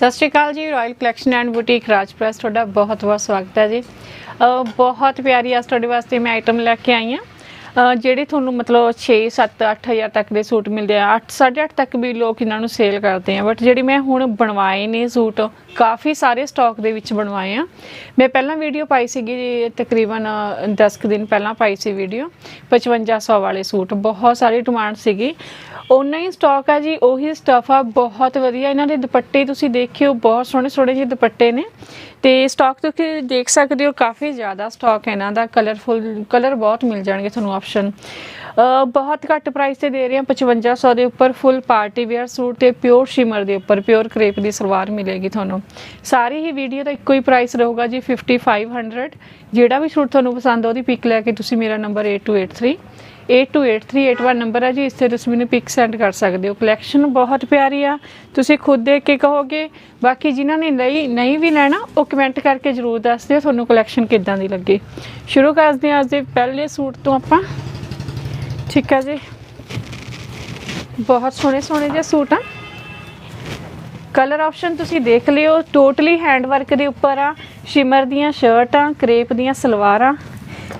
ਸਤਿ ਸ਼੍ਰੀ ਅਕਾਲ ਜੀ ਰਾਇਲ ਕਲੈਕਸ਼ਨ ਐਂਡ ਬੁਟੀਕ ਰਾਜਪ੍ਰੈਸ ਤੁਹਾਡਾ ਬਹੁਤ ਬਹੁਤ ਸਵਾਗਤ ਹੈ ਜੀ। ਬਹੁਤ ਪਿਆਰੀ ਅੱਜ ਤੁਹਾਡੇ ਵਾਸਤੇ ਮੈਂ ਆਈਟਮ ਲੈ ਕੇ ਆਈ ਹਾਂ। ਜਿਹੜੇ ਤੁਹਾਨੂੰ ਮਤਲਬ 6 7 8000 ਤੱਕ ਦੇ ਸੂਟ ਮਿਲਦੇ ਆ 8 8.5 ਤੱਕ ਵੀ ਲੋਕ ਇਹਨਾਂ ਨੂੰ ਸੇਲ ਕਰਦੇ ਆ। ਬਟ ਜਿਹੜੇ ਮੈਂ ਹੁਣ ਬਣਵਾਏ ਨੇ ਸੂਟ ਕਾਫੀ ਸਾਰੇ ਸਟਾਕ ਦੇ ਵਿੱਚ ਬਣਵਾਏ ਆ। ਮੈਂ ਪਹਿਲਾਂ ਵੀਡੀਓ ਪਾਈ ਸੀਗੀ ਜੀ, ਤਕਰੀਬਨ 10 ਕੁ ਦਿਨ ਪਹਿਲਾਂ ਪਾਈ ਸੀ ਵੀਡੀਓ 5500 ਵਾਲੇ ਸੂਟ। ਬਹੁਤ ਸਾਰੀ ਡਿਮਾਂਡ ਸੀਗੀ। ਉਹਨਾਂ ਹੀ ਸਟਾਕ ਆ ਜੀ, ਉਹੀ ਸਟਫ ਆ, ਬਹੁਤ ਵਧੀਆ। ਇਹਨਾਂ ਦੇ ਦੁਪੱਟੇ ਤੁਸੀਂ ਦੇਖਿਓ, ਬਹੁਤ ਸੋਹਣੇ ਸੋਹਣੇ ਜਿਹੇ ਦੁਪੱਟੇ ਨੇ। ਤੇ ਸਟਾਕ ਤੁਸੀਂ ਦੇਖ ਸਕਦੇ ਹੋ, ਕਾਫੀ ਜ਼ਿਆਦਾ ਸਟਾਕ ਹੈ ਇਹਨਾਂ ਦਾ। ਕਲਰਫੁਲ ਕਲਰ ਬਹੁਤ ਮਿਲ ਜਾਣਗੇ ਤੁਹਾਨੂੰ ਆਪਸ਼ਨ ਬਹੁਤ ਘੱਟ ਪ੍ਰਾਈਸ ਤੇ ਦੇ ਰਹੇ ਹਾਂ 5500 ਦੇ ਉੱਪਰ ਫੁੱਲ ਪਾਰਟੀ ਵੇਅਰ ਸੂਟ ਤੇ ਪਿਓਰ ਸ਼ਿਮਰ ਦੇ ਉੱਪਰ ਪਿਓਰ ਕਰੇਪ ਦੀ ਸਲਵਾਰ ਮਿਲੇਗੀ ਤੁਹਾਨੂੰ। ਸਾਰੀ ਹੀ ਵੀਡੀਓ ਦਾ ਇੱਕੋ ਹੀ ਪ੍ਰਾਈਸ ਰਹੂਗਾ ਜੀ 5500 ਜਿਹੜਾ ਵੀ ਸੂਟ ਤੁਹਾਨੂੰ ਪਸੰਦ ਆ, ਉਹਦੀ ਪਿਕ ਲੈ ਕੇ ਤੁਸੀਂ ਮੇਰਾ ਨੰਬਰ 8283 828381 ਨੰਬਰ ਹੈ ਜੀ, ਇਸ ਤੇ ਤੁਸੀਂ ਮੈਨੂੰ ਪਿਕ ਸੈਂਡ ਕਰ ਸਕਦੇ ਹੋ। ਕਲੈਕਸ਼ਨ ਬਹੁਤ ਪਿਆਰੀ ਆ। ਤੁਸੀਂ ਖੁਦ ਦੇਖ ਕੇ ਕਹੋਗੇ, ਬਾਕੀ ਜਿਨ੍ਹਾਂ ਨੇ ਲਈ ਨਹੀਂ ਵੀ ਲੈਣਾ, ਉਹ ਕਮੈਂਟ ਕਰਕੇ ਜਰੂਰ ਦੱਸ ਦਿਓ, ਤੁਹਾਨੂੰ ਕਲੈਕਸ਼ਨ ਕਿੱਦਾਂ ਦੀ ਲੱਗੀ। ਸ਼ੁਰੂ ਕਰਦੇ ਹਾਂ ਅੱਜ ਦੇ ਪਹਿਲੇ ਸੂਟ ਤੋਂ ਆਪਾਂ। ਠੀਕ ਹੈ ਜੀ। ਬਹੁਤ ਸੋਹਣੇ ਸੋਹਣੇ ਜਿਹੇ ਸੂਟ ਆ। ਕਲਰ ਆਪਸ਼ਨ ਤੁਸੀਂ ਦੇਖ ਲਿਓ ਟੋਟਲੀ ਹੈਂਡ ਵਰਕ ਦੇ ਉੱਪਰ ਆ। ਸ਼ਿਮਰ ਦੀਆਂ ਸ਼ਰਟਾਂ ਕਰੇਪ ਦੀਆਂ ਸਲਵਾਰਾਂ।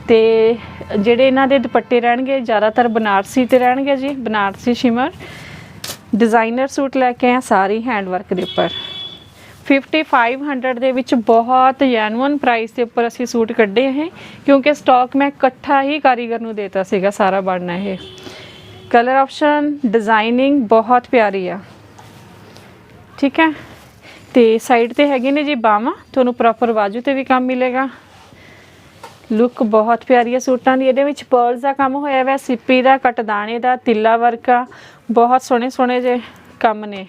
ਤੇ ਜਿਹੜੇ ਇਹਨਾਂ ਦੇ ਦੁਪੱਟੇ ਰਹਿਣਗੇ, ਜ਼ਿਆਦਾਤਰ ਬਨਾਰਸੀ ਤੇ ਰਹਿਣਗੇ ਜੀ, ਬਨਾਰਸੀ ਸ਼ਿਮਰ। ਡਿਜ਼ਾਈਨਰ ਸੂਟ ਲੈ ਕੇ ਆਏ ਸਾਰੀ ਹੈਂਡ ਵਰਕ ਦੇ ਉੱਪਰ। 5500 ਦੇ ਵਿੱਚ ਬਹੁਤ ਜੈਨੂਅਨ ਪ੍ਰਾਈਸ ਦੇ ਉੱਪਰ ਅਸੀਂ ਸੂਟ ਕੱਢੇ ਹੈ ਕਿਉਂਕਿ ਸਟਾਕ ਮੈਂ ਇਕੱਠਾ ਹੀ ਕਾਰੀਗਰ ਨੂੰ ਦੇਤਾ ਸੀਗਾ, ਸਾਰਾ ਬਣਨਾ ਇਹ। ਕਲਰ ਆਪਸ਼ਨ ਡਿਜ਼ਾਈਨਿੰਗ ਬਹੁਤ ਪਿਆਰੀ ਆ। ਠੀਕ ਹੈ? ਤੇ ਸਾਈਡ ਤੇ ਹੈਗੇ ਨੇ ਜੀ ਬਾਹਾਂ ਤੁਹਾਨੂੰ ਪ੍ਰੋਪਰ ਬਾਜੂ ਤੇ ਵੀ ਕੰਮ ਮਿਲੇਗਾ। ਲੁੱਕ ਬਹੁਤ ਪਿਆਰੀ ਹੈ। ਸੂਟਾਂ ਦੀ ਇਹਦੇ ਵਿੱਚ ਪਰਲਸ ਦਾ ਕੰਮ ਹੋਇਆ ਹੋਇਆ ਸਿੱਪੀ ਦਾ, ਕਟਦਾਣੇ ਦਾ, ਤਿੱਲਾ ਵਰਕ ਆ ਬਹੁਤ ਸੋਹਣੇ ਸੋਹਣੇ ਜੇ ਕੰਮ ਨੇ।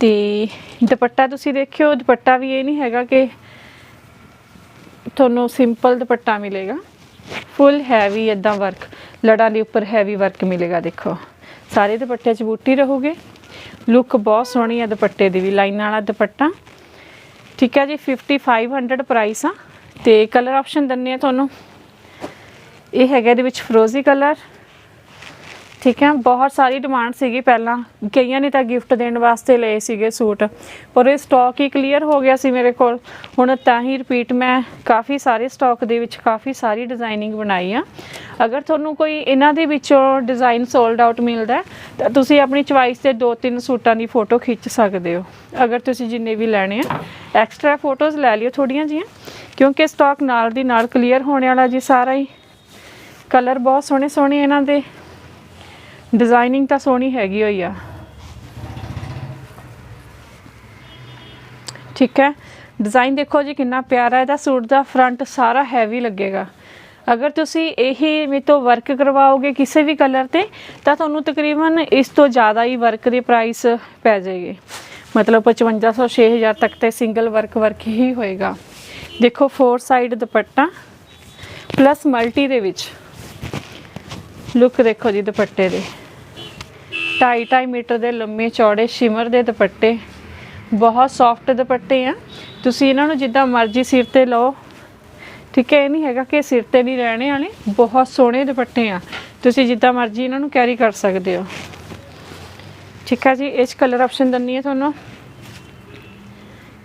ਤੇ ਦੁਪੱਟਾ ਤੁਸੀਂ ਦੇਖਿਓ, ਦੁਪੱਟਾ ਵੀ ਇਹ ਨਹੀਂ ਹੈਗਾ ਕਿ ਤੁਹਾਨੂੰ ਸਿੰਪਲ ਦੁਪੱਟਾ ਮਿਲੇਗਾ। ਫੁੱਲ ਹੈਵੀ ਇਦਾਂ ਵਰਕ ਲੜਾਂ ਦੇ ਉੱਪਰ ਹੈਵੀ ਵਰਕ ਮਿਲੇਗਾ, ਦੇਖੋ। ਸਾਰੇ ਦੁਪੱਟੇ 'ਚ ਬੂਟੀ ਰਹੂਗੇ। ਲੁੱਕ ਬਹੁਤ ਸੋਹਣੀ ਹੈ ਦੁਪੱਟੇ ਦੀ ਵੀ, ਲਾਈਨਾਂ ਵਾਲਾ ਦੁਪੱਟਾ। ਠੀਕ ਹੈ ਜੀ 5500 ਪ੍ਰਾਈਸ ਆ। ਤੇ ਕਲਰ ਆਪਸ਼ਨ ਦਿੰਨੇ ਆ ਤੁਹਾਨੂੰ। ਇਹ ਹੈਗਾ ਇਹਦੇ ਵਿੱਚ ਫਰੋਜ਼ੀ ਕਲਰ ਠੀਕ ਹੈ, ਬਹੁਤ ਸਾਰੀ ਡਿਮਾਂਡ ਸੀਗੀ ਪਹਿਲਾਂ। ਕਈਆਂ ਨੇ ਤਾਂ ਗਿਫਟ ਦੇਣ ਵਾਸਤੇ ਲਏ ਸੀਗੇ ਸੂਟ। ਪਰ ਇਹ ਸਟਾਕ ਹੀ ਕਲੀਅਰ ਹੋ ਗਿਆ ਸੀ ਮੇਰੇ ਕੋਲ। ਹੁਣ ਤਾਂ ਹੀ ਰਿਪੀਟ ਮੈਂ ਕਾਫੀ ਸਾਰੇ ਸਟਾਕ ਦੇ ਵਿੱਚ ਕਾਫੀ ਸਾਰੀ ਡਿਜ਼ਾਈਨਿੰਗ ਬਣਾਈ ਆ। ਅਗਰ ਤੁਹਾਨੂੰ ਕੋਈ ਇਹਨਾਂ ਦੇ ਵਿੱਚੋਂ ਡਿਜ਼ਾਈਨ ਸੋਲਡ ਆਊਟ ਮਿਲਦਾ ਤਾਂ ਤੁਸੀਂ ਆਪਣੀ ਚੁਆਇਸ 'ਤੇ ਦੋ ਤਿੰਨ ਸੂਟਾਂ ਦੀ ਫੋਟੋ ਖਿੱਚ ਸਕਦੇ ਹੋ। ਅਗਰ ਤੁਸੀਂ ਜਿੰਨੇ ਵੀ ਲੈਣੇ ਆ ਐਕਸਟਰਾ ਫੋਟੋਜ਼ ਲੈ ਲਿਓ ਥੋੜੀਆਂ ਜੀਆਂ ਕਿਉਂਕਿ ਸਟਾਕ ਨਾਲ ਦੀ ਨਾਲ ਕਲੀਅਰ ਹੋਣੇ ਵਾਲਾ ਜੀ ਸਾਰਾ ਹੀ। ਕਲਰ ਬਹੁਤ ਸੋਹਣੇ ਸੋਹਣੇ ਇਹਨਾਂ ਦੇ। ਡਿਜ਼ਾਈਨਿੰਗ ਤਾਂ ਸੋਹਣੀ ਹੈਗੀ ਹੋਈ ਆ। ਠੀਕ ਹੈ। ਡਿਜ਼ਾਈਨ ਦੇਖੋ ਜੀ ਕਿੰਨਾ ਪਿਆਰਾ, ਇਹਦਾ ਸੂਟ ਦਾ ਫਰੰਟ ਸਾਰਾ ਹੈਵੀ ਲੱਗੇਗਾ। ਅਗਰ ਤੁਸੀਂ ਇਹੀ ਮੇ ਤੋਂ ਵਰਕ ਕਰਵਾਓਗੇ ਕਿਸੇ ਵੀ ਕਲਰ ਤੇ, ਤਾਂ ਤੁਹਾਨੂੰ ਤਕਰੀਬਨ ਇਸ ਤੋਂ ਜ਼ਿਆਦਾ ਹੀ ਵਰਕ ਦੇ ਪ੍ਰਾਈਸ ਪੈ ਜਾਏਗੇ। ਮਤਲਬ 5500 6000 ਤੱਕ ਤੇ ਸਿੰਗਲ ਵਰਕ ਵਰਕ ਹੀ ਹੋਏਗਾ। ਦੇਖੋ ਫੋਰ ਸਾਈਡ ਦੁਪੱਟਾ ਪਲੱਸ ਮਲਟੀ ਦੇ ਵਿੱਚ। ਲੁੱਕ ਦੇਖੋ ਜੀ ਦੁਪੱਟੇ ਦੇ। 2.5 ਮੀਟਰ ਦੇ ਲੰਮੇ ਚੌੜੇ ਸ਼ਿਮਰ ਦੇ ਦੁਪੱਟੇ। ਬਹੁਤ ਸੌਫਟ ਦੁਪੱਟੇ ਆ। ਤੁਸੀਂ ਇਹਨਾਂ ਨੂੰ ਜਿੱਦਾਂ ਮਰਜ਼ੀ ਸਿਰ ਤੇ ਲਓ। ਠੀਕ ਹੈ, ਇਹ ਨਹੀਂ ਹੈਗਾ ਕਿ ਸਿਰ ਤੇ ਨਹੀਂ ਰਹਿਣੇ ਵਾਲੇ। ਬਹੁਤ ਸੋਹਣੇ ਦੁਪੱਟੇ ਆ। ਤੁਸੀਂ ਜਿੱਦਾਂ ਮਰਜ਼ੀ ਇਹਨਾਂ ਨੂੰ ਕੈਰੀ ਕਰ ਸਕਦੇ ਹੋ। ਠੀਕ ਹੈ ਜੀ ਇਸ ਕਲਰ ਆਪਸ਼ਨ ਦੰਨੀ ਹੈ ਤੁਹਾਨੂੰ।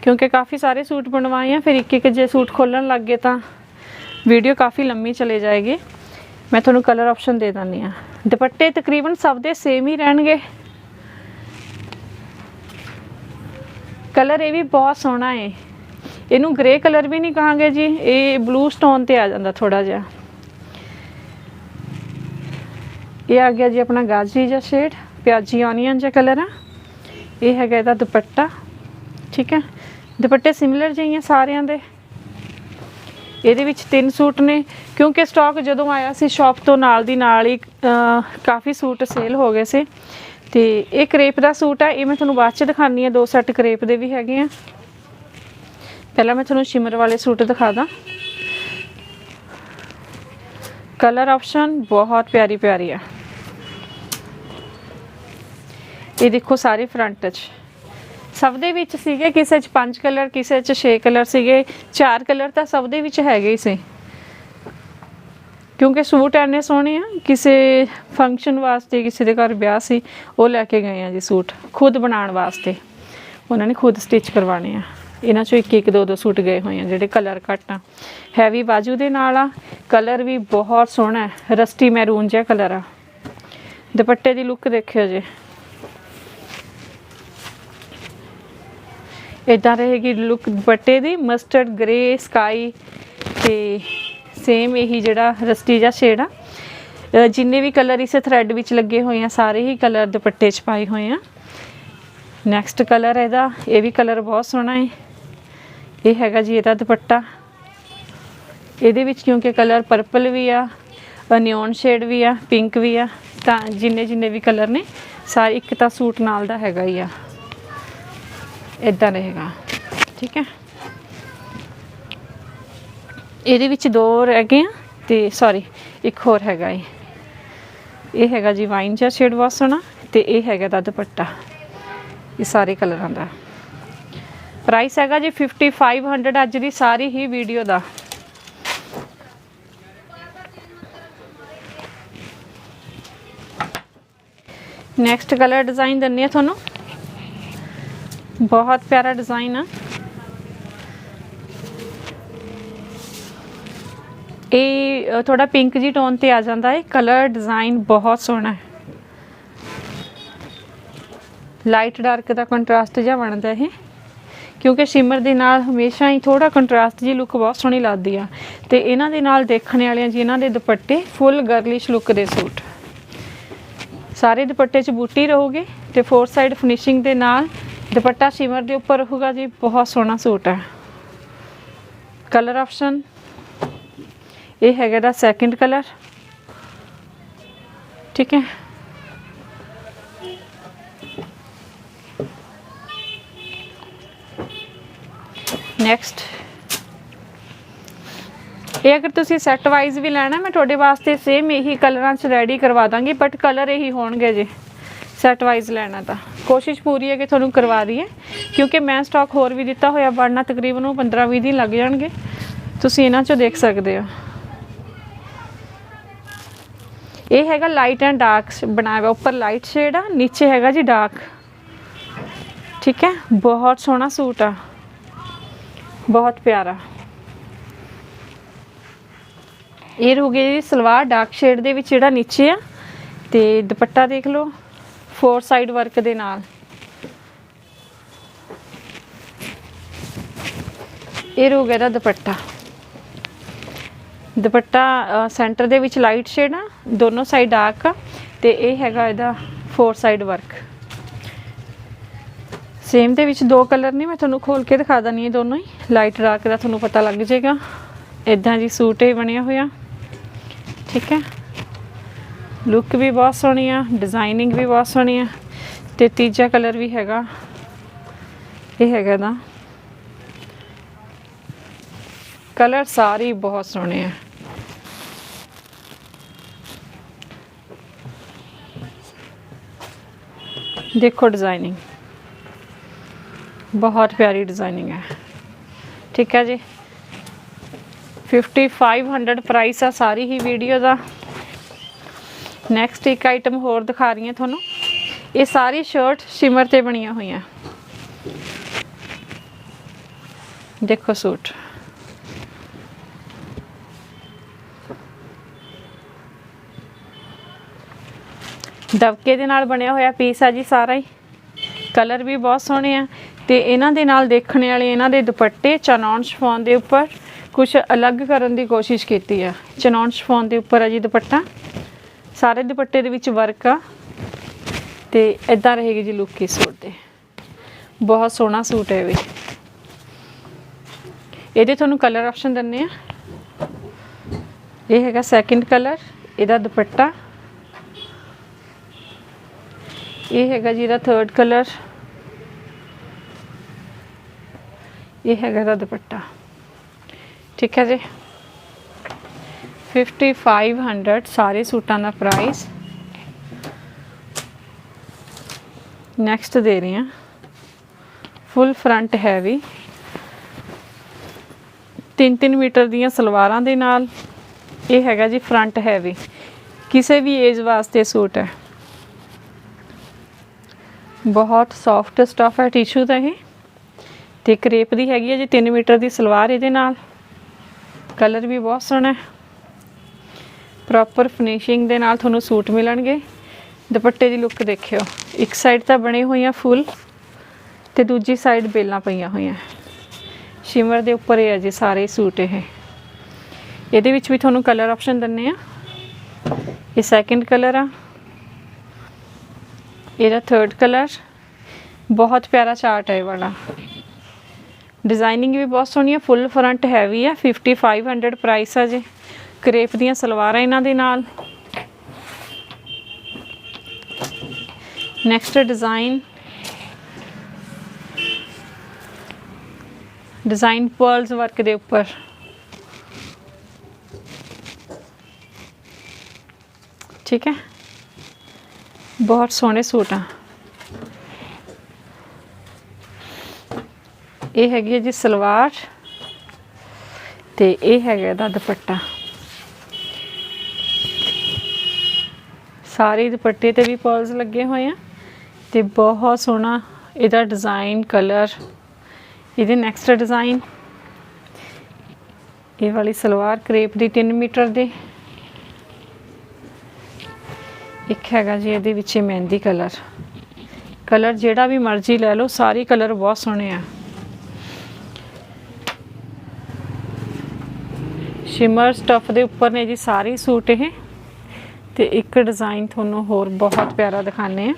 ਕਿਉਂਕਿ ਕਾਫੀ ਸਾਰੇ ਸੂਟ ਬਣਵਾਏ ਆ, ਫਿਰ ਇੱਕ ਇੱਕ ਜੇ ਸੂਟ ਖੋਲਣ ਲੱਗ ਗਏ ਤਾਂ ਵੀਡੀਓ ਕਾਫੀ ਲੰਮੀ ਚਲੇ ਜਾਏਗੀ। ਮੈਂ ਤੁਹਾਨੂੰ ਕਲਰ ਆਪਸ਼ਨ ਦੇ ਦਿੰਦੀ ਆ ਦੁਪੱਟੇ ਤਕਰੀਬਨ ਸਭ ਦੇ ਸੇਮ ਹੀ ਰਹਿਣਗੇ। ਕਲਰ ਇਹ ਵੀ ਬਹੁਤ ਸੋਹਣਾ ਹੈ ਇਹਨੂੰ ਗ੍ਰੇ ਕਲਰ ਵੀ ਨਹੀਂ ਕਹਾਂਗੇ ਜੀ, ਇਹ ਬਲੂ ਸਟੋਨ ਤੇ ਆ ਜਾਂਦਾ ਥੋੜਾ ਜਿਹਾ। ਇਹ ਆ ਗਿਆ ਜੀ ਆਪਣਾ ਗਾਜਰੀ ਜਿਹਾ ਸ਼ੇਡ ਪਿਆਜੀ ਔਨੀਅਨ ਜਿਹਾ ਕਲਰ ਆ। ਇਹ ਹੈਗਾ ਇਹਦਾ ਦੁਪੱਟਾ। ਠੀਕ ਹੈ। ਦੁਪੱਟੇ ਸਿਮਿਲਰ ਜਿਹੇ ਸਾਰਿਆਂ ਦੇ। ਇਹਦੇ ਵਿੱਚ ਤਿੰਨ ਸੂਟ ਨੇ, ਕਿਉਂਕਿ ਸਟਾਕ ਜਦੋਂ ਆਇਆ ਸੀ ਸ਼ਾਪ ਤੋਂ ਨਾਲ ਦੀ ਨਾਲ ਹੀ ਕਾਫੀ ਸੂਟ ਸੇਲ ਹੋ ਗਏ ਸੀ। ਤੇ ਇਹ ਕਰੇਪ ਦਾ ਸੂਟ ਆ, ਇਹ ਮੈਂ ਤੁਹਾਨੂੰ ਬਾਅਦ ਚ ਦਿਖਾਨੀ ਆ, ਦੋ ਸੈੱਟ ਕਰੇਪ ਦੇ ਵੀ ਹੈਗੇ ਆ। ਪਹਿਲਾਂ ਮੈਂ ਤੁਹਾਨੂੰ ਸ਼ਿਮਰ ਵਾਲੇ ਸੂਟ ਦਿਖਾ ਦਾਂ। ਕਲਰ ਆਪਸ਼ਨ ਬਹੁਤ ਪਿਆਰੀ ਪਿਆਰੀ ਆ। ਇਹ ਦੇਖੋ ਸਾਰੇ ਫਰੰਟ 'ਚ। ਸਭ ਦੇ ਵਿੱਚ ਸੀਗੇ ਕਿਸੇ 'ਚ ਪੰਜ ਕਲਰ, ਕਿਸੇ 'ਚ ਛੇ ਕਲਰ ਸੀਗੇ, ਚਾਰ ਕਲਰ ਤਾਂ ਸਭ ਦੇ ਵਿੱਚ ਹੈਗੇ ਹੀ ਸੀ। ਕਿਉਂਕਿ ਸੂਟ ਐਨੇ ਸੋਹਣੇ ਆ, ਕਿਸੇ ਫੰਕਸ਼ਨ ਵਾਸਤੇ, ਕਿਸੇ ਦੇ ਘਰ ਵਿਆਹ ਸੀ, ਉਹ ਲੈ ਕੇ ਗਏ ਆ ਜੀ ਸੂਟ, ਖੁਦ ਬਣਾਉਣ ਵਾਸਤੇ। ਉਹਨਾਂ ਨੇ ਖੁਦ ਸਟਿਚ ਕਰਵਾਣੇ ਆ। ਇਹਨਾਂ ਚੋਂ ਇੱਕ ਇੱਕ ਦੋ ਦੋ ਸੂਟ ਗਏ ਹੋਏ ਆ, ਜਿਹੜੇ ਕਲਰ ਘੱਟ ਆ। ਹੈਵੀ ਬਾਜੂ ਦੇ ਨਾਲ ਆ ਕਲਰ ਵੀ ਬਹੁਤ ਸੋਹਣਾ ਹੈ ਰਸਟੀ ਮੈਰੂਨ ਜਿਹਾ ਕਲਰ ਆ। ਦੁਪੱਟੇ ਦੀ ਲੁੱਕ ਦੇਖਿਓ ਜੀ। ਇਦਾਂ ਰਹੇਗੀ ਲੁੱਕ ਦੁਪੱਟੇ ਦੀ ਮਸਟਰਡ ਗ੍ਰੇ ਸਕਾਈ ਤੇ ਸੇਮ ਇਹੀ ਜਿਹੜਾ ਰਸਟੀ ਜਿਹਾ ਸ਼ੇਡ ਆ। ਜਿੰਨੇ ਵੀ ਕਲਰ ਇਸ ਥ੍ਰੈਡ ਵਿੱਚ ਲੱਗੇ ਹੋਏ ਆ, ਸਾਰੇ ਹੀ ਕਲਰ ਦੁਪੱਟੇ 'ਚ ਪਾਏ ਹੋਏ ਆ। ਨੈਕਸਟ ਕਲਰ ਇਹਦਾ, ਇਹ ਵੀ ਕਲਰ ਬਹੁਤ ਸੋਹਣਾ ਹੈ ਇਹ ਹੈਗਾ ਜੀ ਇਹਦਾ ਦੁਪੱਟਾ। ਇਹਦੇ ਵਿੱਚ ਕਿਉਂਕਿ ਕਲਰ ਪਰਪਲ ਵੀ ਆ ਨਿਓਨ ਸ਼ੇਡ ਵੀ ਆ ਪਿੰਕ ਵੀ ਆ, ਤਾਂ ਜਿੰਨੇ ਜਿੰਨੇ ਵੀ ਕਲਰ ਨੇ, ਸਾਰੇ ਇੱਕ ਤਾਂ ਸੂਟ ਨਾਲ ਦਾ ਹੈਗਾ ਹੀ ਆ। ਇਦਾਂ ਰਹੇਗਾ। ਠੀਕ ਹੈ? ਇਹਦੇ ਵਿੱਚ ਦੋ ਰਹਿ ਗਏ ਆ ਤੇ ਸੌਰੀ ਇੱਕ ਹੋਰ ਹੈਗਾ ਇਹ। ਇਹ ਹੈਗਾ ਜੀ ਵਾਈਨ ਜਿਹਾ ਸ਼ੇਡ ਵਾਸ ਹੋਣਾ ਤੇ ਇਹ ਹੈਗਾ ਦਾ ਦੁਪੱਟਾ। ਇਹ ਸਾਰੇ ਕਲਰਾਂ ਦਾ। ਪ੍ਰਾਈਸ ਹੈਗਾ ਜੀ 5500 ਅੱਜ ਦੀ ਸਾਰੀ ਹੀ ਵੀਡੀਓ ਦਾ। ਨੈਕਸਟ ਕਲਰ ਡਿਜ਼ਾਈਨ ਦਿੰਨੀ ਆ ਤੁਹਾਨੂੰ। ਬਹੁਤ ਪਿਆਰਾ ਡਿਜ਼ਾਈਨ ਆ। ਇਹ ਅ, ਥੋੜਾ ਪਿੰਕ ਜੀ ਟੋਨ ਤੇ ਆ ਜਾਂਦਾ ਹੈ। ਕਲਰ ਡਿਜ਼ਾਈਨ ਬਹੁਤ ਸੋਹਣਾ ਹੈ। ਲਾਈਟ ਡਾਰਕ ਦਾ ਕੰਟਰਾਸਟ ਜਿਹਾ ਬਣਦਾ ਇਹ। ਕਿਉਂਕਿ ਸ਼ਿਮਰ ਦੇ ਨਾਲ ਹਮੇਸ਼ਾ ਹੀ ਥੋੜਾ ਕੰਟਰਾਸਟ ਜੀ ਲੁੱਕ ਬਹੁਤ ਸੋਹਣੀ ਲੱਗਦੀ ਆ। ਤੇ ਇਹਨਾਂ ਦੇ ਨਾਲ ਦੇਖਣ ਵਾਲਿਆਂ ਜੀ ਇਹਨਾਂ ਦੇ ਦੁਪੱਟੇ ਫੁੱਲ ਗਰਲਿਸ਼ ਲੁੱਕ ਦੇ ਸੂਟ। ਸਾਰੇ ਦੁਪੱਟੇ 'ਚ ਬੂਟੀ ਰਹੋਗੇ ਤੇ ਫੋਰ ਸਾਈਡ ਫਿਨਿਸ਼ਿੰਗ ਦੇ ਨਾਲ ਦੁਪੱਟਾ ਸ਼ਿਮਰ ਦੇ ਉੱਪਰ ਰਹੂਗਾ ਜੀ, ਬਹੁਤ ਸੋਹਣਾ ਸੂਟ ਹੈ। ਕਲਰ ਆਪਸ਼ਨ ਇਹ ਹੈਗਾ ਦਾ ਸੈਕਿੰਡ ਕਲਰ ਠੀਕ ਹੈ। ਨੈਕਸਟ ਇਹ ਅਗਰ ਤੁਸੀਂ ਸੈੱਟ ਵਾਈਜ਼ ਵੀ ਲੈਣਾ, ਮੈਂ ਤੁਹਾਡੇ ਵਾਸਤੇ ਸੇਮ ਇਹੀ ਕਲਰਾਂ 'ਚ ਰੈਡੀ ਕਰਵਾ ਦਾਂਗੀ ਬਟ ਕਲਰ ਇਹੀ ਹੋਣਗੇ ਜੀ ਸੈੱਟ ਵਾਈਜ਼ ਲੈਣਾ ਤਾਂ। ਕੋਸ਼ਿਸ਼ ਪੂਰੀ ਹੈ ਕਿ ਤੁਹਾਨੂੰ ਕਰਵਾ ਦਈਏ, ਕਿਉਂਕਿ ਮੈਂ ਸਟਾਕ ਹੋਰ ਵੀ ਦਿੱਤਾ ਹੋਇਆ ਬਣਨਾ ਤਕਰੀਬਨ ਉਹ 15-20 ਦਿਨ ਲੱਗ ਜਾਣਗੇ। ਤੁਸੀਂ ਇਹਨਾਂ 'ਚੋਂ ਦੇਖ ਸਕਦੇ ਹੋ। ਇਹ ਹੈਗਾ ਲਾਈਟ ਐਂਡ ਡਾਰਕ ਬਣਾਇਆ ਹੋਇਆ, ਉੱਪਰ ਲਾਈਟ ਸ਼ੇਡ ਆ, ਨੀਚੇ ਹੈਗਾ ਜੀ ਡਾਰਕ ਠੀਕ ਹੈ? ਬਹੁਤ ਸੋਹਣਾ ਸੂਟ ਆ। ਬਹੁਤ ਪਿਆਰਾ। ਇਹ ਰਹੂਗੀ ਜੀ ਸਲਵਾਰ ਡਾਰਕ ਸ਼ੇਡ ਦੇ ਵਿੱਚ ਜਿਹੜਾ ਨੀਚੇ ਆ, ਤੇ ਦੁਪੱਟਾ ਦੇਖ ਲਓ। ਫੋਰ ਸਾਈਡ ਵਰਕ ਦੇ ਨਾਲ। ਇਹ ਰਹੂਗਾ ਇਹਦਾ ਦੁਪੱਟਾ। ਦੁਪੱਟਾ ਸੈਂਟਰ ਦੇ ਵਿੱਚ ਲਾਈਟ ਸ਼ੇਡ ਆ, ਦੋਨੋਂ ਸਾਈਡ ਡਾਰਕ ਆ, ਤੇ ਇਹ ਹੈਗਾ ਇਹਦਾ ਫੋਰ ਸਾਈਡ ਵਰਕ ਸੇਮ ਦੇ ਵਿੱਚ ਦੋ ਕਲਰ ਨੇ, ਮੈਂ ਤੁਹਾਨੂੰ ਖੋਲ ਕੇ ਦਿਖਾ ਦਨੀ ਇਹ ਦੋਨੋਂ ਹੀ। ਲਾਈਟ ਡਾਰਕ ਦਾ ਤੁਹਾਨੂੰ ਪਤਾ ਲੱਗ ਜਾਏਗਾ। ਇਦਾਂ ਜੀ ਸੂਟ ਇਹ ਬਣਿਆ ਹੋਇਆ। ਠੀਕ ਹੈ। ਲੁੱਕ ਵੀ ਬਹੁਤ ਸੋਹਣੀ ਆ ਡਿਜ਼ਾਈਨਿੰਗ ਵੀ ਬਹੁਤ ਸੋਹਣੀ ਆ, ਤੇ ਤੀਜਾ ਕਲਰ ਵੀ ਹੈਗਾ। ਇਹ ਹੈਗਾ ਦਾ ਕਲਰ ਸਾਰੇ ਬਹੁਤ ਸੋਹਣੇ ਆ। ਦੇਖੋ ਡਿਜ਼ਾਈਨਿੰਗ ਬਹੁਤ ਪਿਆਰੀ ਡਿਜ਼ਾਈਨਿੰਗ ਹੈ। ਠੀਕ ਹੈ ਜੀ। 5500 ਪ੍ਰਾਈਸ ਆ, ਸਾਰੀ ਹੀ ਵੀਡੀਓ ਦਾ ਨੈਕਸਟ ਇੱਕ ਆਈਟਮ ਹੋਰ ਦਿਖਾ ਰਹੀ ਹਾਂ ਤੁਹਾਨੂੰ। ਇਹ ਸਾਰੀ ਸ਼ਰਟ ਸ਼ਿਮਰ ਤੇ ਬਣੀਆਂ ਹੋਈਆਂ। ਦੇਖੋ ਸੂਟ। ਦਬਕੇ ਦੇ ਨਾਲ ਬਣਿਆ ਹੋਇਆ ਪੀਸ ਆ ਜੀ ਸਾਰਾ ਹੀ। ਕਲਰ ਵੀ ਬਹੁਤ ਸੋਹਣੇ ਆ ਤੇ ਇਹਨਾਂ ਦੇ ਨਾਲ ਦੇਖਣ ਵਾਲੇ ਇਹਨਾਂ ਦੇ ਦੁਪੱਟੇ ਚਨੌਨ ਸ਼ਫੋਨ ਦੇ ਉੱਪਰ ਕੁਝ ਅਲੱਗ ਕਰਨ ਦੀ ਕੋਸ਼ਿਸ਼ ਕੀਤੀ ਆ। ਚਨੌਨ ਸ਼ਫੋਨ ਦੇ ਉੱਪਰ ਆ ਜੀ ਦੁਪੱਟਾ। ਸਾਰੇ ਦੁਪੱਟੇ ਦੇ ਵਿੱਚ ਵਰਕ ਆ ਤੇ ਇਦਾਂ ਰਹੇਗੀ ਜੀ ਲੁੱਕ ਇਸ ਸੂਟ ਦੇ ਬਹੁਤ ਸੋਹਣਾ ਸੂਟ ਹੈ ਇਹ ਵੀ। ਇਹਦੇ ਤੁਹਾਨੂੰ ਕਲਰ ਆਪਸ਼ਨ ਦਿੰਨੇ ਆ। ਇਹ ਹੈਗਾ ਸੈਕਿੰਡ ਕਲਰ ਇਹਦਾ ਦੁਪੱਟਾ। ਇਹ ਹੈਗਾ ਜੀ ਇਹਦਾ ਥਰਡ ਕਲਰ ਇਹ ਹੈਗਾ ਦਾ ਦੁਪੱਟਾ। ਠੀਕ ਹੈ ਜੀ। 5500 ਸਾਰੇ ਸੂਟਾਂ ਦਾ ਪ੍ਰਾਈਸ ਨੈਕਸਟ ਦੇ ਰਹੇ ਹਾਂ। ਫੁੱਲ ਫਰੰਟ ਹੈਵੀ 3-3 ਮੀਟਰ ਦੀਆਂ ਸਲਵਾਰਾਂ ਦੇ ਨਾਲ। ਇਹ ਹੈਗਾ ਜੀ ਫਰੰਟ ਹੈਵੀ ਕਿਸੇ ਵੀ ਏਜ ਵਾਸਤੇ ਸੂਟ ਹੈ। ਬਹੁਤ ਸੌਫਟ ਸਟਫ ਹੈ ਟਿਸ਼ੂ ਦਾ ਇਹ। ਤੇ ਕਰੇਪ ਦੀ ਹੈਗੀ ਹੈ ਜੀ 3 ਮੀਟਰ ਦੀ ਸਲਵਾਰ ਇਹਦੇ ਨਾਲ। ਕਲਰ ਵੀ ਬਹੁਤ ਸੋਹਣਾ ਹੈ। ਪ੍ਰੋਪਰ ਫਿਨਿਸ਼ਿੰਗ ਦੇ ਨਾਲ ਤੁਹਾਨੂੰ ਸੂਟ ਮਿਲਣਗੇ। ਦੁਪੱਟੇ ਦੀ ਲੁੱਕ ਦੇਖਿਓ। ਇੱਕ ਸਾਈਡ ਤਾਂ ਬਣੇ ਹੋਈਆਂ ਫੁੱਲ ਤੇ ਦੂਜੀ ਸਾਈਡ ਬੇਲਾਂ ਪਈਆਂ ਹੋਈਆਂ। ਸ਼ਿਮਰ ਦੇ ਉੱਪਰ ਇਹ ਹੈ ਜੀ ਸਾਰੇ ਸੂਟ ਇਹ। ਇਹਦੇ ਵਿੱਚ ਵੀ ਤੁਹਾਨੂੰ ਕਲਰ ਆਪਸ਼ਨ ਦਿੰਨੇ ਆ। ਇਹ ਸੈਕਿੰਡ ਕਲਰ ਆ। ਇਹਦਾ ਥਰਡ ਕਲਰ ਬਹੁਤ ਪਿਆਰਾ ਚਾਰਟ ਹੈ ਇਹ ਵਾਲਾ। ਡਿਜ਼ਾਈਨਿੰਗ ਵੀ ਬਹੁਤ ਸੋਹਣੀ ਹੈ ਫੁੱਲ ਫਰੰਟ ਹੈਵੀ ਹੈ 5500 ਪ੍ਰਾਈਸ ਆ ਜੀ। ਕਰੇਪ ਦੀਆਂ ਸਲਵਾਰਾਂ ਇਹਨਾਂ ਦੇ ਨਾਲ। Next design design pearls work ਦੇ ਉੱਪਰ। ਠੀਕ ਹੈ? ਬਹੁਤ ਸੋਹਣੇ ਸੂਟ ਆ। ਇਹ ਹੈਗੀ ਹੈ ਜੀ ਸਲਵਾਰ ਤੇ ਇਹ ਹੈਗਾ ਇਹਦਾ ਦੁਪੱਟਾ। ਸਾਰੇ ਦੁਪੱਟੇ ਤੇ ਵੀ ਪਰਲਸ ਲੱਗੇ ਹੋਏ ਆ ਤੇ ਬਹੁਤ ਸੋਹਣਾ ਇਹਦਾ ਡਿਜ਼ਾਈਨ ਕਲਰ ਇਹਦੇ ਨੈਕਸਟ ਡਿਜ਼ਾਈਨ ਇਹ ਵਾਲੀ ਸਲਵਾਰ ਕਰੇਪ ਦੀ 3 ਮੀਟਰ ਦੇ। ਇੱਕ ਹੈਗਾ ਜੀ ਇਹਦੇ ਵਿੱਚ ਮਹਿੰਦੀ ਕਲਰ ਕਲਰ ਜਿਹੜਾ ਵੀ ਮਰਜ਼ੀ ਲੈ ਲਓ, ਸਾਰੇ ਕਲਰ ਬਹੁਤ ਸੋਹਣੇ ਆ। ਸ਼ਿਮਰ ਸਟਫ ਦੇ ਉੱਪਰ ਨੇ ਜੀ ਸਾਰੇ ਸੂਟ ਇਹ। ਤੇ ਇੱਕ ਡਿਜ਼ਾਈਨ ਤੁਹਾਨੂੰ ਹੋਰ ਬਹੁਤ ਪਿਆਰਾ ਦਿਖਾਣੇ ਆ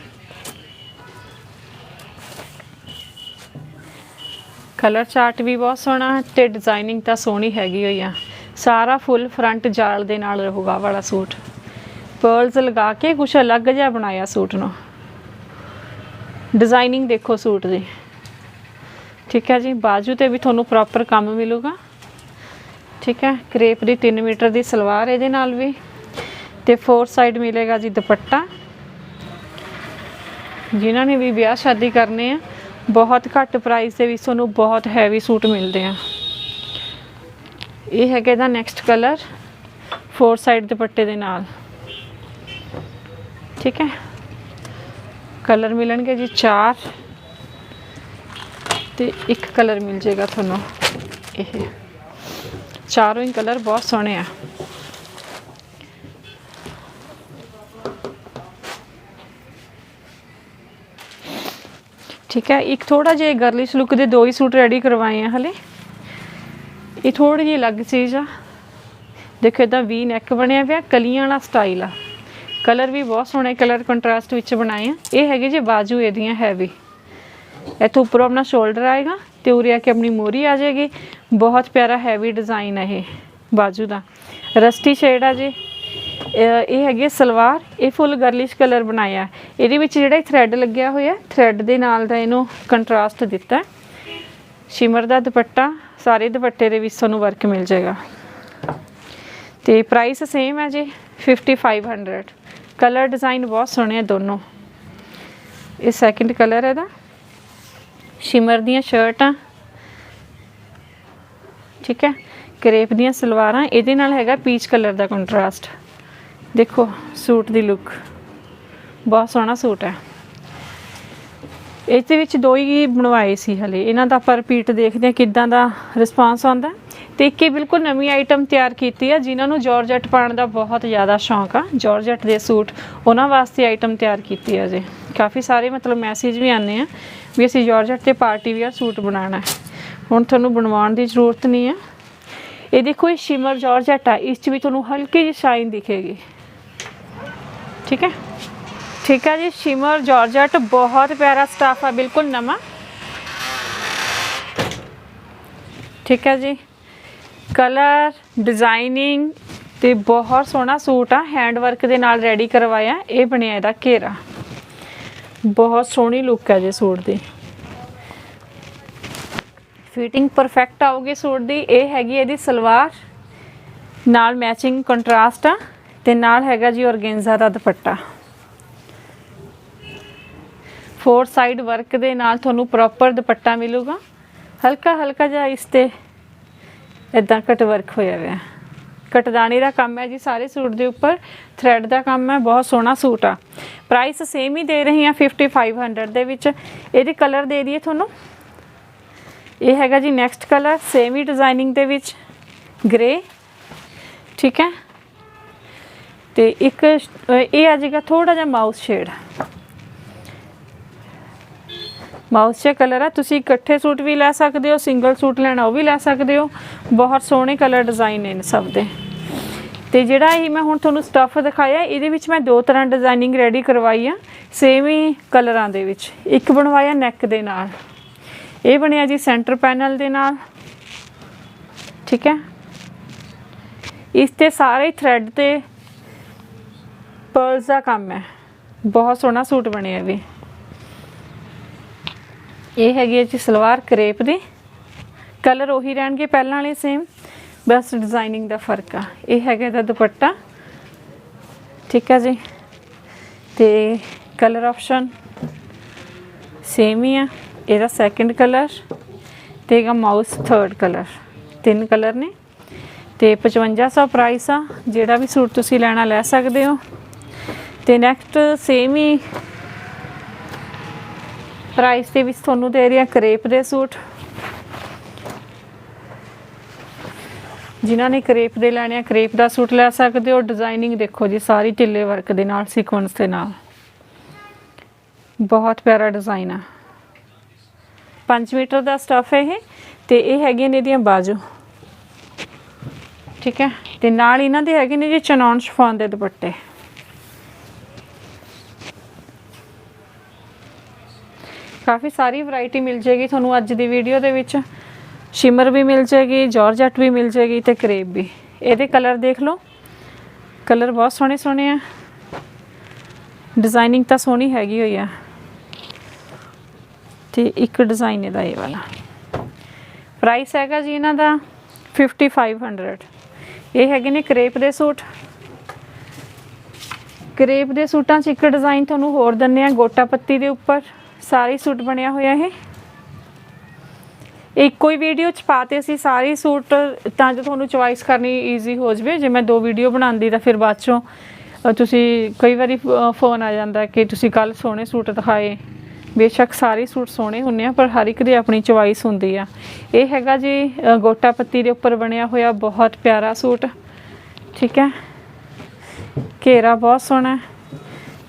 ਕਲਰ ਚਾਰਟ ਵੀ ਬਹੁਤ ਸੋਹਣਾ ਹੈ ਤੇ ਡਿਜ਼ਾਈਨਿੰਗ ਤਾਂ ਸੋਹਣੀ ਹੈਗੀ ਹੋਈ ਆ। ਸਾਰਾ ਫੁੱਲ ਫਰੰਟ ਜਾਲ ਦੇ ਨਾਲ ਰਹੂਗਾ ਵਾਲਾ ਸੂਟ। ਪਰਲਸ ਲਗਾ ਕੇ ਕੁਛ ਅਲੱਗ ਜਿਹਾ ਬਣਾਇਆ ਸੂਟ ਨੂੰ। ਡਿਜ਼ਾਈਨਿੰਗ ਦੇਖੋ ਸੂਟ ਦੀ। ਠੀਕ ਹੈ ਜੀ, ਬਾਜੂ ਤੇ ਵੀ ਤੁਹਾਨੂੰ ਪ੍ਰੋਪਰ ਕੰਮ ਮਿਲੂਗਾ। ਠੀਕ ਹੈ ਕਰੇਪ ਦੀ 3 ਮੀਟਰ ਦੀ ਸਲਵਾਰ ਇਹਦੇ ਨਾਲ ਵੀ। ਤੇ ਫੋਰ ਸਾਈਡ ਮਿਲੇਗਾ ਜੀ ਦੁਪੱਟਾ। ਜਿਨ੍ਹਾਂ ਨੇ ਵੀ ਵਿਆਹ ਸ਼ਾਦੀ ਕਰਨੇ ਆ, ਬਹੁਤ ਘੱਟ ਪ੍ਰਾਈਸ ਦੇ ਵਿੱਚ ਤੁਹਾਨੂੰ ਬਹੁਤ ਹੈਵੀ ਸੂਟ ਮਿਲਦੇ ਆ। ਇਹ ਹੈਗਾ ਇਹਦਾ ਨੈਕਸਟ ਕਲਰ ਫੋਰ ਸਾਈਡ ਦੁਪੱਟੇ ਦੇ ਨਾਲ। ਠੀਕ ਹੈ? ਕਲਰ ਮਿਲਣਗੇ ਜੀ ਚਾਰ। ਤੇ ਇੱਕ ਕਲਰ ਮਿਲ ਜਾਏਗਾ ਤੁਹਾਨੂੰ, ਇਹ। ਚਾਰੋਂ ਹੀ ਕਲਰ ਬਹੁਤ ਸੋਹਣੇ ਆ। ਠੀਕ ਹੈ, ਇੱਕ ਥੋੜਾ ਜਿਹਾ ਗਰਲਿਸ਼ ਲੁੱਕ ਦੇ ਦੋ ਹੀ ਸੂਟ ਰੈਡੀ ਕਰਵਾਏ ਆ ਹਲੇ। ਇਹ ਥੋੜੀ ਜਿਹੀ ਅਲੱਗ ਚੀਜ਼ ਆ। ਦੇਖੋ ਇਦਾਂ ਵੀ ਨੈਕ ਬਣਿਆ ਪਿਆ, ਕਲੀਆਂ ਵਾਲਾ ਸਟਾਈਲ ਆ। ਕਲਰ ਵੀ ਬਹੁਤ ਸੋਹਣੇ ਕਲਰ ਕੰਟਰਾਸਟ ਵਿੱਚ ਬਣਾਏ ਆ। ਇਹ ਹੈਗੇ ਜੇ ਬਾਜੂ ਇਹਦੀਆਂ ਹੈਵੀ ਇੱਥੋਂ ਉੱਪਰੋਂ ਆਪਣਾ ਸ਼ੋਲਡਰ ਆਏਗਾ ਤੇ ਉਰੇ ਆ ਕੇ ਆਪਣੀ ਮੋਰੀ ਆ ਜਾਏਗੀ। ਬਹੁਤ ਪਿਆਰਾ ਹੈਵੀ ਡਿਜ਼ਾਈਨ ਹੈ ਇਹ ਬਾਜੂ ਦਾ। ਰਸਟੀ ਸ਼ੇਡ ਆ ਜੀ। ਇਹ ਇਹ ਹੈਗੀ ਸਲਵਾਰ, ਇਹ ਫੁੱਲ ਗਰਲਿਸ਼ ਕਲਰ ਬਣਾਇਆ ਇਹਦੇ ਵਿੱਚ ਜਿਹੜਾ ਥ੍ਰੈਡ ਲੱਗਿਆ ਹੋਇਆ ਥ੍ਰੈਡ ਦੇ ਨਾਲ ਦਾ ਇਹਨੂੰ ਕੰਟਰਾਸਟ ਦਿੱਤਾ ਸ਼ਿਮਰ ਦਾ ਦੁਪੱਟਾ, ਸਾਰੇ ਦੁਪੱਟੇ ਦੇ ਵਿੱਚ ਤੁਹਾਨੂੰ ਵਰਕ ਮਿਲ ਜਾਏਗਾ। ਤੇ ਪ੍ਰਾਈਸ ਸੇਮ ਹੈ ਜੀ 5500 ਕਲਰ ਡਿਜ਼ਾਈਨ ਬਹੁਤ ਸੋਹਣੇ ਆ ਦੋਨੋਂ। ਇਹ ਸੈਕਿੰਡ ਕਲਰ ਹੈ ਦਾ ਸ਼ਿਮਰ ਦੀਆਂ ਸ਼ਰਟਾਂ ਠੀਕ ਹੈ? ਕਰੇਪ ਦੀਆਂ ਸਲਵਾਰਾਂ, ਇਹਦੇ ਨਾਲ ਹੈਗਾ ਪੀਚ ਕਲਰ ਦਾ ਕੰਟਰਾਸਟ ਦੇਖੋ, ਸੂਟ ਦੀ ਲੁੱਕ ਬਹੁਤ ਸੋਹਣਾ ਸੂਟ ਹੈ। ਇਸ ਦੇ ਵਿੱਚ ਦੋ ਹੀ ਬਣਵਾਏ ਸੀ ਹਲੇ। ਇਹਨਾਂ ਦਾ ਆਪਾਂ ਰਿਪੀਟ ਦੇਖਦੇ ਹਾਂ ਕਿੱਦਾਂ ਦਾ ਰਿਸਪਾਂਸ ਆਉਂਦਾ। ਤੇ ਇੱਕ ਇਹ ਬਿਲਕੁਲ ਨਵੀਂ ਆਈਟਮ ਤਿਆਰ ਕੀਤੀ ਆ, ਜਿਨ੍ਹਾਂ ਨੂੰ ਜਾਰਜਟ ਪਾਉਣ ਦਾ ਬਹੁਤ ਜ਼ਿਆਦਾ ਸ਼ੌਂਕ ਆ। ਜਾਰਜਟ ਦੇ ਸੂਟ, ਉਹਨਾਂ ਵਾਸਤੇ ਆਈਟਮ ਤਿਆਰ ਕੀਤੀ ਆ ਜੇ ਕਾਫੀ ਸਾਰੇ ਮਤਲਬ ਮੈਸੇਜ ਵੀ ਆਨੇ ਆ ਵੀ ਅਸੀਂ ਜਾਰਜਟ ਤੇ ਪਾਰਟੀ ਵੀਅਰ ਸੂਟ ਬਣਾਉਣਾ ਹੁਣ ਤੁਹਾਨੂੰ ਬਣਵਾਉਣ ਦੀ ਜ਼ਰੂਰਤ ਨਹੀਂ ਆ ਇਹ ਦੇਖੋ, ਇਹ ਸ਼ਿਮਰ ਜਾਰਜਟ ਆ। ਇਸ 'ਚ ਵੀ ਤੁਹਾਨੂੰ ਹਲਕੀ ਜਿਹੀ ਸ਼ਾਈਨ ਦਿਖੇਗੀ। ਠੀਕ ਹੈ? ਠੀਕ ਹੈ ਜੀ ਸ਼ਿਮਰ ਜਾਰਜਟ ਬਹੁਤ ਪਿਆਰਾ ਸਟਾਫ ਆ, ਬਿਲਕੁਲ ਨਵਾਂ। ਠੀਕ ਹੈ ਜੀ। ਕਲਰ ਡਿਜ਼ਾਈਨਿੰਗ ਤੇ ਬਹੁਤ ਸੋਹਣਾ ਸੂਟ ਆ ਹੈਂਡ ਵਰਕ ਦੇ ਨਾਲ ਰੈਡੀ ਕਰਵਾਇਆ, ਇਹ ਬਣਿਆ ਇਹਦਾ ਘੇਰਾ। ਬਹੁਤ ਸੋਹਣੀ ਲੁੱਕ ਹੈ ਜੀ ਸੂਟ ਦੀ। ਫਿਟਿੰਗ ਪਰਫੈਕਟ ਆਉਗੀ ਸੂਟ ਦੀ, ਇਹ ਹੈਗੀ ਇਹਦੀ ਸਲਵਾਰ। ਨਾਲ ਮੈਚਿੰਗ ਕੰਟਰਾਸਟ ਆ। ਤੇ ਨਾਲ ਹੈਗਾ ਜੀ ਔਰਗੈਂਜ਼ਾ ਦਾ ਦੁਪੱਟਾ। ਫੋਰ ਸਾਈਡ ਵਰਕ ਦੇ ਨਾਲ ਤੁਹਾਨੂੰ ਪ੍ਰੋਪਰ ਦੁਪੱਟਾ ਮਿਲੂਗਾ। ਹਲਕਾ ਹਲਕਾ ਜਿਹਾ ਇਸ ਤੇ ਇਦਾਂ ਕਟ ਵਰਕ ਹੋਇਆ ਹੋਇਆ। ਕਟਦਾਨੀ ਦਾ ਕੰਮ ਹੈ ਜੀ ਸਾਰੇ ਸੂਟ ਦੇ ਉੱਪਰ। ਥ੍ਰੈਡ ਦਾ ਕੰਮ ਹੈ, ਬਹੁਤ ਸੋਹਣਾ ਸੂਟ ਆ। ਪ੍ਰਾਈਸ ਸੇਮ ਹੀ ਦੇ ਰਹੀ ਆ 5500 ਦੇ ਵਿੱਚ। ਇਹਦੇ ਕਲਰ ਦੇ ਦਈਏ ਤੁਹਾਨੂੰ। ਇਹ ਹੈਗਾ ਜੀ ਨੈਕਸਟ ਕਲਰ ਸੇਮ ਹੀ ਡਿਜ਼ਾਈਨਿੰਗ ਦੇ ਵਿੱਚ। ਗ੍ਰੇ ਠੀਕ ਹੈ? ਤੇ ਇੱਕ ਇਹ ਆ ਜਾਏਗਾ ਥੋੜਾ ਜਿਹਾ mouse shade mouse shade colour ਆ, ਤੁਸੀਂ ਇਕੱਠੇ ਸੂਟ ਵੀ ਲੈ ਸਕਦੇ ਹੋ ਸਿੰਗਲ ਸੂਟ ਲੈਣਾ ਉਹ ਵੀ ਲੈ ਸਕਦੇ ਹੋ। ਬਹੁਤ ਸੋਹਣੇ ਕਲਰ ਡਿਜ਼ਾਈਨ ਨੇ ਸਭ ਦੇ। ਤੇ ਜਿਹੜਾ ਇਹ ਮੈਂ ਹੁਣ ਤੁਹਾਨੂੰ ਸਟੱਫ ਦਿਖਾਇਆ, ਇਹਦੇ ਵਿੱਚ ਮੈਂ ਦੋ ਤਰ੍ਹਾਂ ਡਿਜ਼ਾਈਨਿੰਗ ਰੈਡੀ ਕਰਵਾਈ ਆ ਸੇਮ ਹੀ ਕਲਰਾਂ ਦੇ ਵਿੱਚ। ਇੱਕ ਬਣਵਾਇਆ ਨੈਕ ਦੇ ਨਾਲ। ਇਹ ਬਣਿਆ ਜੀ ਸੈਂਟਰ ਪੈਨਲ ਦੇ ਨਾਲ। ਠੀਕ ਹੈ? ਇਸ ਤੇ ਸਾਰੇ ਥ੍ਰੈਡ ਤੇ ਪਰਲਸ ਦਾ ਕੰਮ ਹੈ। ਬਹੁਤ ਸੋਹਣਾ ਸੂਟ ਬਣਿਆ ਵੀ। ਇਹ ਹੈਗੀ ਹੈ ਜੀ ਸਲਵਾਰ ਕਰੇਪ ਦੀ। ਕਲਰ ਉਹੀ ਰਹਿਣਗੇ ਪਹਿਲਾਂ ਵਾਲੇ ਸੇਮ ਬਸ ਡਿਜ਼ਾਈਨਿੰਗ ਦਾ ਫ਼ਰਕ ਆ। ਇਹ ਹੈਗਾ ਇਹਦਾ ਦੁਪੱਟਾ। ਠੀਕ ਹੈ ਜੀ। ਤੇ ਕਲਰ ਆਪਸ਼ਨ ਸੇਮ ਹੀ ਆ। ਇਹਦਾ ਸੈਕੰਡ ਕਲਰ ਤੇ ਇਹਦਾ ਮਾਊਸ ਥਰਡ ਕਲਰ ਤਿੰਨ ਕਲਰ ਨੇ। ਤੇ 5500 ਪ੍ਰਾਈਸ ਆ। ਜਿਹੜਾ ਵੀ ਸੂਟ ਤੁਸੀਂ ਲੈਣਾ ਲੈ ਸਕਦੇ ਹੋ। ਤੇ ਨੈਕਸਟ ਸੇਮ ਹੀ ਪ੍ਰਾਈਸ ਦੇ ਵਿੱਚ ਤੁਹਾਨੂੰ ਦੇ ਰਹੀ ਆ ਕਰੇਪ ਦੇ ਸੂਟ। ਜਿਨ੍ਹਾਂ ਨੇ ਕਰੇਪ ਦੇ ਲੈਣੇ ਆ, ਕਰੇਪ ਦਾ ਸੂਟ ਲੈ ਸਕਦੇ ਹੋ। ਡਿਜ਼ਾਈਨਿੰਗ ਦੇਖੋ ਜੀ, ਸਾਰੀ ਢਿੱਲੇ ਵਰਕ ਦੇ ਨਾਲ ਸੀਕੁਐਂਸ ਦੇ ਨਾਲ। ਬਹੁਤ ਪਿਆਰਾ ਡਿਜ਼ਾਈਨ ਆ। 5 ਮੀਟਰ ਦਾ ਸਟਫ ਹੈ ਇਹ, ਤੇ ਇਹ ਹੈਗੀਆਂ ਨੇ ਇਹਦੀਆਂ ਬਾਜੂ। ਠੀਕ ਹੈ? ਤੇ ਨਾਲ ਇਹਨਾਂ ਦੇ ਹੈਗੇ ਨੇ ਜੀ ਚਨੌਨ ਸ਼ਫਾਨ ਦੇ ਦੁਪੱਟੇ। ਕਾਫੀ ਸਾਰੀ ਵੈਰਾਈਟੀ ਮਿਲ ਜੇਗੀ ਤੁਹਾਨੂੰ ਅੱਜ ਦੀ ਵੀਡੀਓ ਦੇ ਵਿੱਚ। ਸ਼ਿਮਰ ਵੀ ਮਿਲ ਜੇਗੀ ਜਾਰਜਟ ਵੀ ਮਿਲ ਜੇਗੀ ਤੇ ਕਰੇਬ ਵੀ। ਇਹਦੇ ਕਲਰ ਦੇਖ ਲਓ। ਕਲਰ ਬਹੁਤ ਸੋਹਣੇ ਸੋਹਣੇ ਆ। ਡਿਜ਼ਾਈਨਿੰਗ ਤਾਂ ਸੋਹਣੀ ਹੈਗੀ ਹੋਈ ਆ। ਤੇ ਇੱਕ ਡਿਜ਼ਾਈਨ ਇਹਦਾ ਇਹ ਵਾਲਾ। ਪ੍ਰਾਈਸ ਹੈਗਾ ਜੀ ਇਹਨਾਂ ਦਾ 5500 ਇਹ ਹੈਗੇ ਨੇ ਕਰੇਪ ਦੇ ਸੂਟ। ਕਰੇਪ ਦੇ ਸੂਟਾਂ 'ਚ ਇੱਕ ਡਿਜ਼ਾਈਨ ਤੁਹਾਨੂੰ ਹੋਰ ਦਿੰਨੇ ਆ ਗੋਟਾ ਪੱਤੀ ਦੇ ਉੱਪਰ। ਸਾਰੇ ਸੂਟ ਬਣਿਆ ਹੋਇਆ ਇਹ। ਇੱਕੋ ਹੀ ਵੀਡੀਓ ਚ ਪਾਤੇ ਅਸੀਂ ਸਾਰੇ ਸੂਟ, ਤਾਂ ਜੋ ਤੁਹਾਨੂੰ ਚੁਆਇਸ ਕਰਨੀ ਈਜ਼ੀ ਹੋ ਜਵੇ। ਜੇ ਮੈਂ ਦੋ ਵੀਡੀਓ ਬਣਾਉਂਦੀ ਤਾਂ ਫਿਰ ਬਾਅਦ ਚੋਂ ਤੁਸੀਂ ਕਈ ਵਾਰੀ ਫੋਨ ਆ ਜਾਂਦਾ ਕਿ ਤੁਸੀਂ ਕੱਲ ਸੋਹਣੇ ਸੂਟ ਦਿਖਾਏ। ਬੇਸ਼ੱਕ ਸਾਰੇ ਸੂਟ ਸੋਹਣੇ ਹੁੰਨੇ ਆ, ਪਰ ਹਰ ਇੱਕ ਦੀ ਆਪਣੀ ਚੁਆਇਸ ਹੁੰਦੀ ਆ। ਇਹ ਹੈਗਾ ਜੀ ਗੋਟਾ ਪੱਤੀ ਦੇ ਉੱਪਰ ਬਣਿਆ ਹੋਇਆ ਬਹੁਤ ਪਿਆਰਾ ਸੂਟ। ਠੀਕ ਹੈ? ਘੇਰਾ ਬਹੁਤ ਸੋਹਣਾ। ਹੈ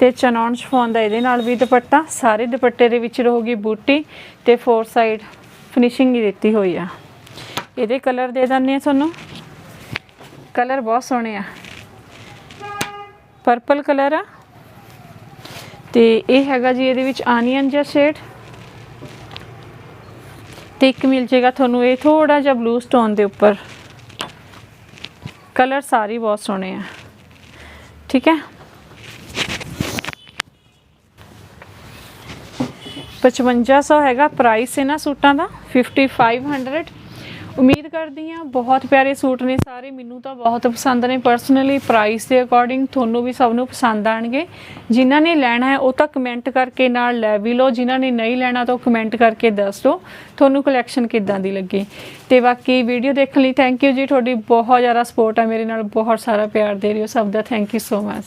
ਤੇ ਚਨੌਨ ਸ਼ਫੋਨ ਦਾ ਇਹਦੇ ਨਾਲ ਵੀ ਦੁਪੱਟਾ, ਸਾਰੇ ਦੁਪੱਟੇ ਦੇ ਵਿੱਚ ਰਹੂਗੀ ਬੂਟੀ ਤੇ ਫੋਰ ਸਾਈਡ ਫਿਨਿਸ਼ਿੰਗ ਹੀ ਦਿੱਤੀ ਹੋਈ ਆ। ਇਹਦੇ ਕਲਰ ਦੇ ਦਿੰਦੇ ਆ ਤੁਹਾਨੂੰ। ਕਲਰ ਬਹੁਤ ਸੋਹਣੇ ਆ। ਪਰਪਲ ਕਲਰ ਆ। ਤੇ ਇਹ ਹੈਗਾ ਜੀ ਇਹਦੇ ਵਿੱਚ ਆਨੀਅਨ ਜਿਹਾ ਸ਼ੇਡ ਤੇ ਇੱਕ ਮਿਲ ਜੇਗਾ ਤੁਹਾਨੂੰ ਇਹ ਥੋੜਾ ਜਿਹਾ ਬਲੂ ਸਟੋਨ ਦੇ ਉੱਪਰ। ਕਲਰ ਸਾਰੇ ਬਹੁਤ ਸੋਹਣੇ ਆ। ਠੀਕ ਹੈ। 5500 ਹੈਗਾ ਪ੍ਰਾਈਸ ਇਹਨਾਂ ਸੂਟਾਂ ਦਾ 5500 ਉਮੀਦ ਕਰਦੀ ਹਾਂ ਬਹੁਤ ਪਿਆਰੇ ਸੂਟ ਨੇ ਸਾਰੇ, ਮੈਨੂੰ ਤਾਂ ਬਹੁਤ ਪਸੰਦ ਨੇ। ਪਰਸਨਲੀ ਪ੍ਰਾਈਸ ਦੇ ਅਕੋਰਡਿੰਗ ਤੁਹਾਨੂੰ ਵੀ ਸਭ ਨੂੰ ਪਸੰਦ ਆਣਗੇ। ਜਿਨ੍ਹਾਂ ਨੇ ਲੈਣਾ ਹੈ, ਉਹ ਤਾਂ ਕਮੈਂਟ ਕਰਕੇ ਨਾਲ ਲੈ ਵੀ ਲਓ। ਜਿਨ੍ਹਾਂ ਨੇ ਨਹੀਂ ਲੈਣਾ ਤਾਂ ਉਹ ਕਮੈਂਟ ਕਰਕੇ ਦੱਸ ਦਿਓ। ਤੁਹਾਨੂੰ ਕਲੈਕਸ਼ਨ ਕਿੱਦਾਂ ਦੀ ਲੱਗੀ? ਤੇ ਬਾਕੀ ਵੀਡੀਓ ਦੇਖਣ ਲਈ ਥੈਂਕ ਯੂ ਜੀ। ਤੁਹਾਡੀ ਬਹੁਤ ਜ਼ਿਆਦਾ ਸਪੋਰਟ ਆ ਮੇਰੇ ਨਾਲ। ਬਹੁਤ ਸਾਰਾ ਪਿਆਰ ਦੇ ਰਹੇ ਹੋ। ਸਭ ਦਾ ਥੈਂਕ ਯੂ ਸੋ ਮੱਚ